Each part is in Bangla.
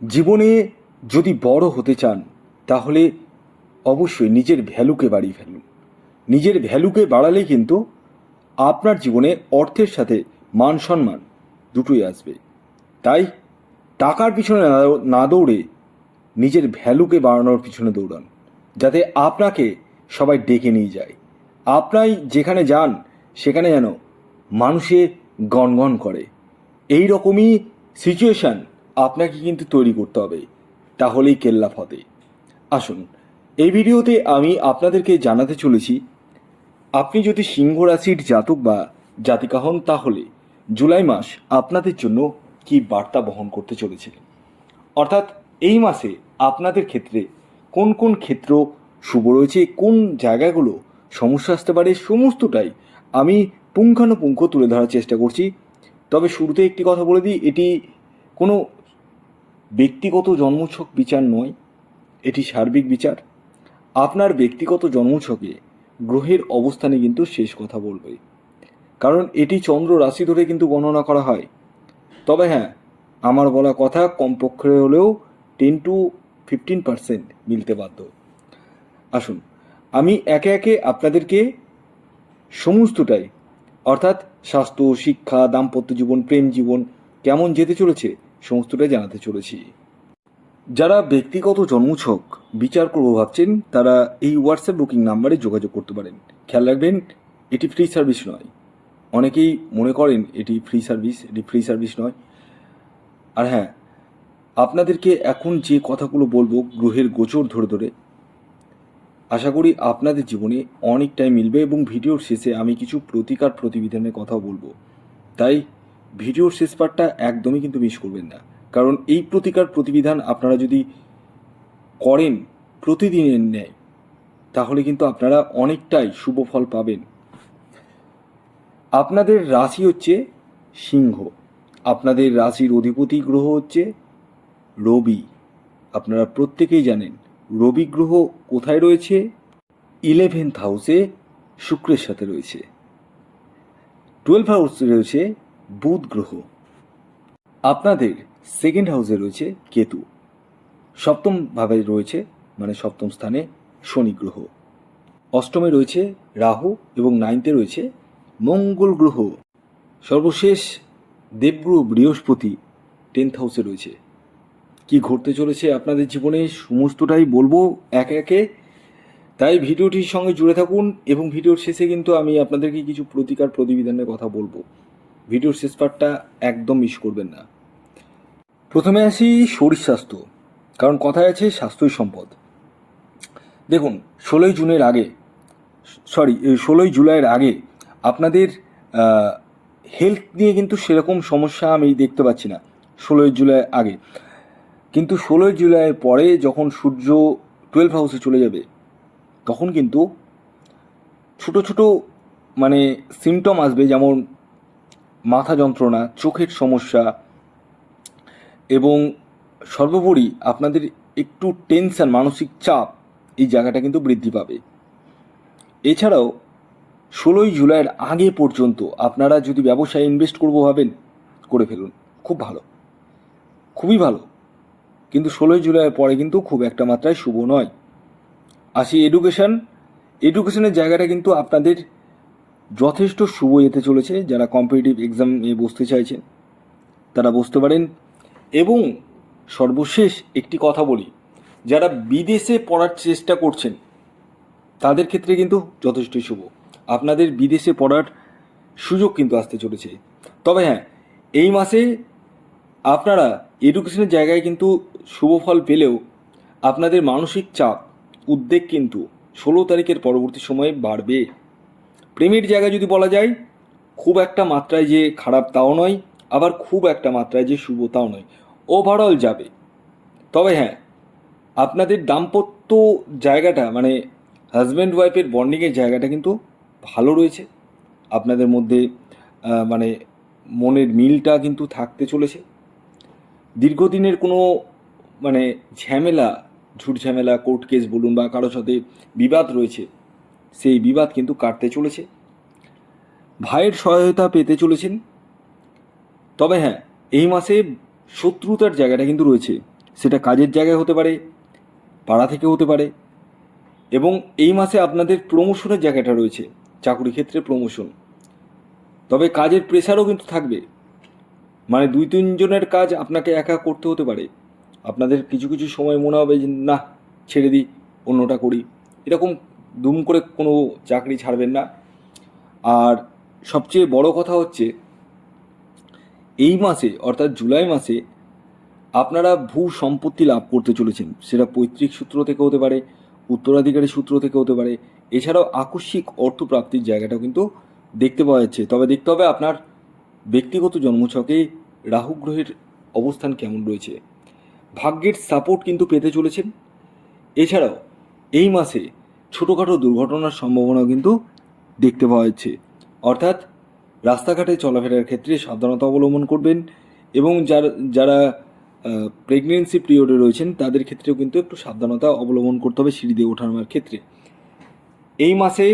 জীবনে যদি বড় হতে চান, তাহলে অবশ্যই নিজের ভ্যালুকে বাড়িয়ে ফেলুন। নিজের ভ্যালুকে বাড়ালেই কিন্তু আপনার জীবনে অর্থের সাথে মান সম্মান দুটোই আসবে। তাই টাকার পিছনে না দৌড়ে নিজের ভ্যালুকে বাড়ানোর পিছনে দৌড়ান, যাতে আপনাকে সবাই ডেকে নিয়ে যায়। আপনাই যেখানে যান, সেখানে যেন মানুষে গনগন করে। এই রকমই সিচুয়েশান আপনাকে কিন্তু তৈরি করতে হবে। তাহলেই কেল্লা ফতে। আসুন, এই ভিডিওতে আমি আপনাদেরকে জানাতে চলেছি, আপনি যদি সিংহ রাশির জাতক বা জাতিকা হন, তাহলে জুলাই মাস আপনাদের জন্য কি বার্তা বহন করতে চলেছে? অর্থাৎ এই মাসে আপনাদের ক্ষেত্রে কোন কোন ক্ষেত্র শুভ রয়েছে, কোন জায়গাগুলো সমস্যা আসতে পারে, সমস্তটাই আমি পুঙ্খানুপুঙ্খ তুলে ধরার চেষ্টা করছি। তবে শুরুতে একটি কথা বলে দিই, এটি কোনো ব্যক্তিগত জন্মছক বিচার নয়, এটি সার্বিক বিচার। আপনার ব্যক্তিগত জন্মছকে গ্রহের অবস্থানে কিন্তু শেষ কথা বলবে। কারণ এটি চন্দ্র রাশি ধরে কিন্তু গণনা করা হয়। তবে হ্যাঁ আমার বলা কথা কমপক্ষে হলেও টেন টু ফিফটিন পার্সেন্ট মিলতে বাধ্য। আসুন, আমি একে একে আপনাদেরকে সমস্তটাই, অর্থাৎ স্বাস্থ্য, শিক্ষা, দাম্পত্য জীবন, প্রেম জীবন, কেমন যেতে চলেছে সমস্তটাই জানাতে চলেছি। যারা ব্যক্তিগত জন্মছক বিচার করব ভাবছেন, তারা এই হোয়াটসঅ্যাপ বুকিং নাম্বারে যোগাযোগ করতে পারেন। খেয়াল রাখবেন, এটি ফ্রি সার্ভিস নয়। অনেকেই মনে করেন এটি ফ্রি সার্ভিস এটি ফ্রি সার্ভিস নয়। আর হ্যাঁ আপনাদেরকে এখন যে কথাগুলো বলব গ্রহের গোচর ধরে ধরে, আশা করি আপনাদের জীবনে অনেকটাই মিলবে এবং ভিডিওর শেষে আমি কিছু প্রতিকার প্রতিবিধানের কথাও বলব। তাই ভিডিওর শেষ পার্টটা একদমই কিন্তু মিস করবেন না। কারণ এই প্রতিকার প্রতিবিধান আপনারা যদি করেন প্রতিদিনের ন্যায়, তাহলে কিন্তু আপনারা অনেকটাই শুভ ফল পাবেন। আপনাদের রাশি হচ্ছে সিংহ। আপনাদের রাশির অধিপতি গ্রহ হচ্ছে রবি। আপনারা প্রত্যেকেই জানেন, রবি গ্রহ কোথায় রয়েছে? ইলেভেন্থ হাউসে শুক্রের সাথে রয়েছে। টুয়েলভ হাউসে রয়েছে বুধ গ্রহ। আপনাদের সেকেন্ড হাউসে রয়েছে কেতু। সপ্তম ভাবে রয়েছে মানে সপ্তম স্থানে শনি গ্রহ। অষ্টমে রয়েছে রাহু এবং নাইনতে রয়েছে মঙ্গল গ্রহ। সর্বশেষ দেবগ্রহ বৃহস্পতি টেন্থ হাউসে রয়েছে। কি ঘটতে চলেছে আপনাদের জীবনে সমস্তটাই বলব একে একে। তাই ভিডিওটির সঙ্গে জুড়ে থাকুন এবং ভিডিওর শেষে কিন্তু আমি আপনাদেরকে কিছু প্রতিকার প্রতিবিধানের কথা বলব। ভিডিওর শেষ পার্টটা একদম মিস করবেন না। প্রথমে আসি শরীর স্বাস্থ্য, কারণ কথায় আছে স্বাস্থ্যই সম্পদ। দেখুন, ষোলোই জুনের আগে সরি ষোলোই জুলাইয়ের আগে আপনাদের হেলথ নিয়ে কিন্তু সেরকম সমস্যা আমি দেখতে পাচ্ছি না, ষোলোই জুলাই আগে। কিন্তু ষোলোই জুলাইয়ের পরে যখন সূর্য টুয়েলভ হাউসে চলে যাবে, তখন কিন্তু ছোট ছোট মানে সিমটম আসবে, যেমন মাথা যন্ত্রণা, চোখের সমস্যা এবং সর্বোপরি আপনাদের একটু টেনশন মানসিক চাপ এই জায়গাটা কিন্তু বৃদ্ধি পাবে। এছাড়াও ষোলোই জুলাইয়ের আগে পর্যন্ত আপনারা যদি ব্যবসায় ইনভেস্ট করব ভাবেন, করে ফেলুন। খুব ভালো। খুবই ভালো। কিন্তু ষোলোই জুলাইয়ের পরে কিন্তু খুব একটা মাত্রায় শুভ নয়। আসি এডুকেশান এডুকেশনের জায়গাটা কিন্তু আপনাদের যথেষ্ট শুভ যেতে চলেছে যারা কম্পিটিটিভ এক্সাম নিয়ে বসতে চাইছেন। তারা বসতে পারেন। এবং সর্বশেষ একটি কথা বলি, যারা বিদেশে পড়ার চেষ্টা করছেন, তাদের ক্ষেত্রে কিন্তু যথেষ্ট শুভ। আপনাদের বিদেশে পড়ার সুযোগ কিন্তু আসতে চলেছে। তবে হ্যাঁ এই মাসে আপনারা এডুকেশনের জায়গায় কিন্তু শুভ ফল পেলেও আপনাদের মানসিক চাপ, উদ্বেগ কিন্তু ষোলো তারিখের পরবর্তী সময়ে বাড়বে। প্রেমের জায়গায় যদি বলা যায়, খুব একটা মাত্রায় যে খারাপ তাও নয়, আবার খুব একটা মাত্রায় যে শুভ তাও নয়। ওভারঅল যাবে। তবে হ্যাঁ আপনাদের দাম্পত্য জায়গাটা মানে হাজব্যান্ড ওয়াইফের বন্ডিংয়ের জায়গাটা কিন্তু ভালো রয়েছে। আপনাদের মধ্যে মানে মনের মিলটা কিন্তু থাকতে চলেছে। দীর্ঘদিনের কোনো মানে ঝামেলা, ঝুট ঝামেলা কোর্ট কেস বলুন বা কারোর সাথে বিবাদ রয়েছে সেই বিবাদ কিন্তু কাটতে চলেছে। ভাইয়ের সহায়তা পেতে চলেছেন। তবে হ্যাঁ এই মাসে শত্রুতার জায়গাটা কিন্তু রয়েছে। সেটা কাজের জায়গায় হতে পারে, পাড়া থেকে হতে পারে। এবং এই মাসে আপনাদের প্রমোশনের জায়গাটা রয়েছে, চাকরি ক্ষেত্রে প্রমোশন তবে কাজের প্রেশারও কিন্তু থাকবে। মানে দুই তিনজনের কাজ আপনাকে একা করতে হতে পারে। আপনাদের কিছু কিছু সময় মনে হবে যে, না, ছেড়ে দিই, অন্যটা করি। এরকম দুম করে কোনো চাকরি ছাড়বেন না। আর সবচেয়ে বড় কথা হচ্ছে, এই মাসে অর্থাৎ জুলাই মাসে আপনারা ভূ সম্পত্তি লাভ করতে চলেছেন। সেটা পৈতৃক সূত্র থেকে হতে পারে, উত্তরাধিকারী সূত্র থেকে হতে পারে, এছাড়াও আকস্মিক অর্থপ্রাপ্তির জায়গাটাও কিন্তু দেখতে পাওয়া যাচ্ছে। তবে দেখতে হবে আপনার ব্যক্তিগত জন্মছকে রাহু গ্রহের অবস্থান কেমন রয়েছে। ভাগ্যের সাপোর্ট কিন্তু পেতে চলেছেন। এছাড়াও এই মাসে ছোটোখাটো দুর্ঘটনার সম্ভাবনা কিন্তু দেখতে পাওয়া যাচ্ছে। অর্থাৎ রাস্তাঘাটে চলাফেরার ক্ষেত্রে সাবধানতা অবলম্বন করবেন এবং যারা যারা প্রেগনেন্সি পিরিয়ডে রয়েছেন, তাদের ক্ষেত্রেও কিন্তু একটু সাবধানতা অবলম্বন করতে হবে সিঁড়ি দিয়ে ওঠানোর ক্ষেত্রে। এই মাসে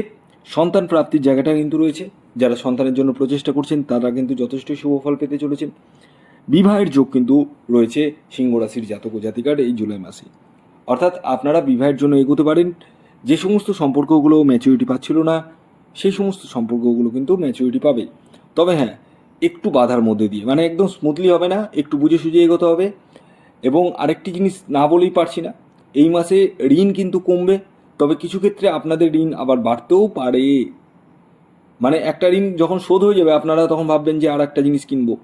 সন্তান প্রাপ্তির জায়গাটা কিন্তু রয়েছে। যারা সন্তানের জন্য প্রচেষ্টা করছেন, তারা কিন্তু যথেষ্ট শুভ ফল পেতে চলেছেন। বিবাহের যোগ কিন্তু রয়েছে সিংহ রাশির জাতক ও জাতিকার এই জুলাই মাসে। অর্থাৎ আপনারা বিবাহের জন্য এগোতে পারেন যে সমস্ত সম্পর্কগুলো ম্যাচুরিটি পাচ্ছিল না, সেই সমস্ত সম্পর্কগুলো কিন্তু ম্যাচুরিটি পাবে। তবে হ্যাঁ একটু বাধার মধ্যে দিয়ে মানে একদম স্মুথলি হবে না, একটু বুঝে সুঝে এগোতে হবে। এবং আরেকটি জিনিস না বলেই পারছি না, এই মাসে ঋণ কিন্তু কমবে, তবে কিছু ক্ষেত্রে আপনাদের ঋণ আবার বাড়তেও পারে। মানে একটা ঋণ যখন শোধ হয়ে যাবে, আপনারা তখন ভাববেন যে আর একটা জিনিস কিনবো।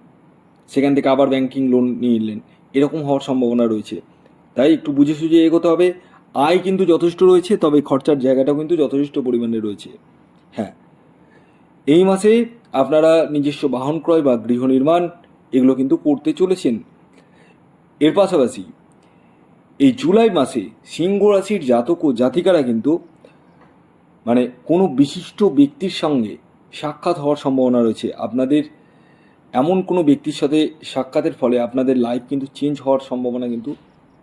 সেখান থেকে আবার ব্যাংকিং লোন নিয়ে নিলেন। এরকম হওয়ার সম্ভাবনা রয়েছে। তাই একটু বুঝে সুঝে এগোতে হবে। আয় কিন্তু যথেষ্ট রয়েছে, তবে খরচার জায়গাটাও কিন্তু যথেষ্ট পরিমাণে রয়েছে। হ্যাঁ এই মাসে আপনারা নিজস্ব বাহন ক্রয় বা গৃহ নির্মাণ এগুলো কিন্তু করতে চলেছেন। এর পাশাপাশি এই জুলাই মাসে সিংহ রাশির জাতক ও জাতিকারা কিন্তু মানে কোনো বিশিষ্ট ব্যক্তির সঙ্গে সাক্ষাৎ হওয়ার সম্ভাবনা রয়েছে। আপনাদের এমন কোনো ব্যক্তির সাথে সাক্ষাতের ফলে আপনাদের লাইফ কিন্তু চেঞ্জ হওয়ার সম্ভাবনা কিন্তু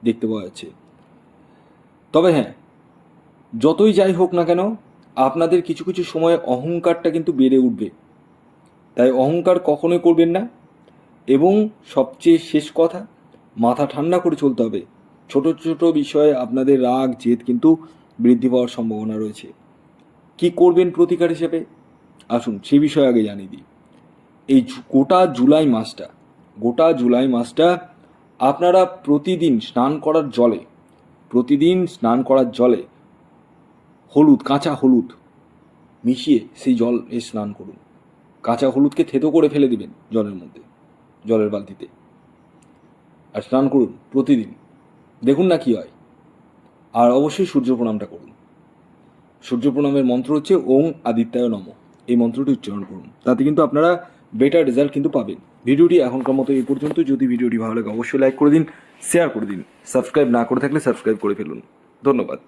দেখতে পাওয়া যাচ্ছে। তবে হ্যাঁ যতই যাই হোক না কেন, আপনাদের কিছু কিছু সময়ে অহংকারটা কিন্তু বেড়ে উঠবে। তাই অহংকার কখনোই করবেন না এবং সবচেয়ে শেষ কথা, মাথা ঠান্ডা করে চলতে হবে। ছোট ছোট বিষয়ে আপনাদের রাগ, জেদ কিন্তু বৃদ্ধি পাওয়ার সম্ভাবনা রয়েছে। কি করবেন প্রতিকার হিসেবে? আসুন সে বিষয়ে আগে জানিয়ে দিই। এই গোটা জুলাই মাসটা, গোটা জুলাই মাসটা আপনারা প্রতিদিন স্নান করার জলে প্রতিদিন স্নান করার জলে হলুদ, কাঁচা হলুদ মিশিয়ে সেই জল এ স্নান করুন। কাঁচা হলুদকে থেতো করে ফেলে দিবেন জলের মধ্যে, জলের বালতিতে। আর স্নান করুন প্রতিদিন। দেখুন না কি হয়। আর অবশ্যই সূর্য প্রণামটা করুন। সূর্য প্রণামের মন্ত্র হচ্ছে ওং আদিত্যায় নম। এই মন্ত্রটি উচ্চারণ করুন। তাতে কিন্তু আপনারা বেটার রেজাল্ট কিন্তু পাবেন। ভিডিওটি এখনকার মতো এই পর্যন্ত। যদি ভিডিওটি ভালো লাগে, অবশ্যই লাইক করে দিন শেয়ার করে দিন। সাবস্ক্রাইব না করে থাকলে সাবস্ক্রাইব করে ফেলুন। ধন্যবাদ।